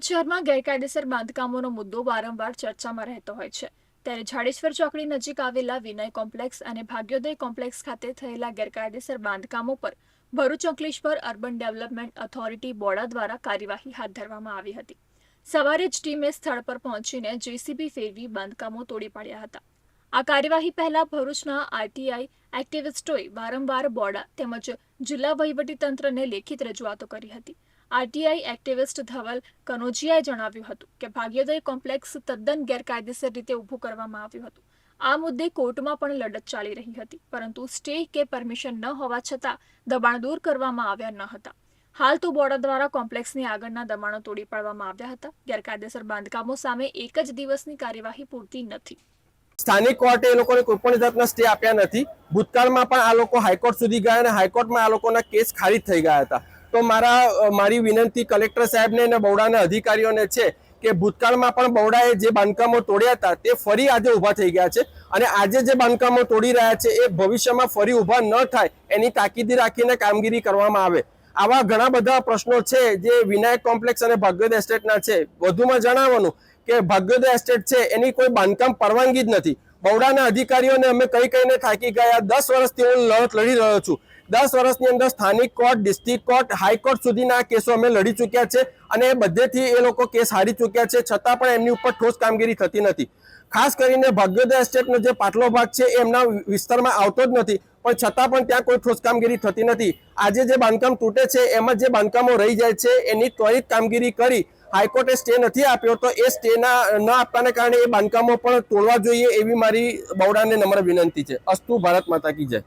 શહેરમાં ગેરકાયદેસર બાંધકામોનો મુદ્દો વારંવાર ચર્ચામાં રહેતો હોય છે. ત્યારે જાડેશ્વર ચોકડી નજીક આવેલા વિનય કોમ્પ્લેક્સ અને ભાગ્યોદય કોમ્પ્લેક્સ ખાતે થયેલા ગેરકાયદેસર બાંધકામો પર Bharuch Ankleshwar urban development authority BAUDA દ્વારા કાર્યવાહી હાથ ધરવામાં આવી હતી. સવારે જ ટીમે સ્થળ પર પહોંચીને જેસીબી ફેરવી બાંધકામો તોડી પાડ્યા હતા. આ કાર્યવાહી પહેલા ભરૂચના આરટીઆઈ એક્ટિવિસ્ટોએ વારંવાર બોડા તેમજ જિલ્લા વહીવટીતંત્રને લેખિત રજૂઆતો કરી હતી. આરટીઆઈ એક્ટિવિસ્ટ ધવલ કનોજિયાએ જણાવ્યું હતું કે ભાગ્યોદય કોમ્પ્લેક્સ તદ્દન ગેરકાયદેસર રીતે ઊભું કરવામાં આવ્યું હતું. આ મુદ્દે કોર્ટમાં પણ લડત ચાલી રહી હતી, પરંતુ સ્ટે કે પરમિશન ન હોવા છતાં દબાણ દૂર કરવામાં આવ્યા ન હતા. હાલ તો બોર્ડર દ્વારા કોમ્પ્લેક્સની આગળના દબાણો તોડી પાડવામાં આવ્યા હતા. ગેરકાયદેસર બાંધકામો સામે એક જ દિવસની કાર્યવાહી પૂરતી નથી. સ્થાનિક કોર્ટે એ લોકોને કોઈ પણ જાતના સ્ટે આપ્યા નથી. ભૂતકાળમાં પણ આ લોકો હાઈકોર્ટ સુધી ગયા અને હાઈકોર્ટમાં આ લોકોના કેસ ખારિજ થઈ ગયા હતા. તો મારા મારી વિનંતી કલેક્ટર સાહેબને અને બહોળાના અધિકારીઓને છે કે ભૂતકાળમાં પણ બહોળાએ જે બાંધકામો તોડ્યા હતા તે ફરી આજે ઊભા થઈ ગયા છે અને આજે જે બાંધકામો તોડી રહ્યા છે એ ભવિષ્યમાં ફરી ઊભા ન થાય એની તાકીદી રાખીને કામગીરી કરવામાં આવે. આવા ઘણા બધા પ્રશ્નો છે જે વિનાયક કોમ્પ્લેક્સ અને ભાગ્યોદય એસ્ટેટના છે. વધુમાં જણાવવાનું કે ભાગ્યોદય એસ્ટેટ છે એની કોઈ બાંધકામ પરવાનગી જ નથી. બહોળાના અધિકારીઓને અમે કઈ કઈને થાકી ગયા. દસ વર્ષથી હું લડત લડી રહ્યો છું. દસ વર્ષની અંદર સ્થાનિક કોર્ટ, ડિસ્ટ્રિક્ટ કોર્ટ હાઈકોર્ટ સુધીના કેસો અમે લડી ચૂક્યા છે અને એ બધેથી એ લોકો કેસ હારી ચૂક્યા છે છતાં પણ એમની ઉપર ઠોસ કામગીરી થતી નથી. ખાસ કરીને ભાગ્યોદય એસ્ટેટનો જે પાટલો ભાગ છે એમના વિસ્તારમાં આવતો જ નથી. પણ છતાં પણ ત્યાં કોઈ ઠોસ કામગીરી થતી નથી. આજે જે બાંધકામ તૂટે છે એમાં જે બાંધકામો રહી જાય છે એની ત્વરિત કામગીરી કરી હાઈકોર્ટે સ્ટે નથી આપ્યો તો એ સ્ટેના ન આપવાને કારણે એ બાંધકામો પણ તોડવા જોઈએ એવી મારી બહુડાને નમ્ર વિનંતી છે. અસ્તુ ભારત માતા કી જય.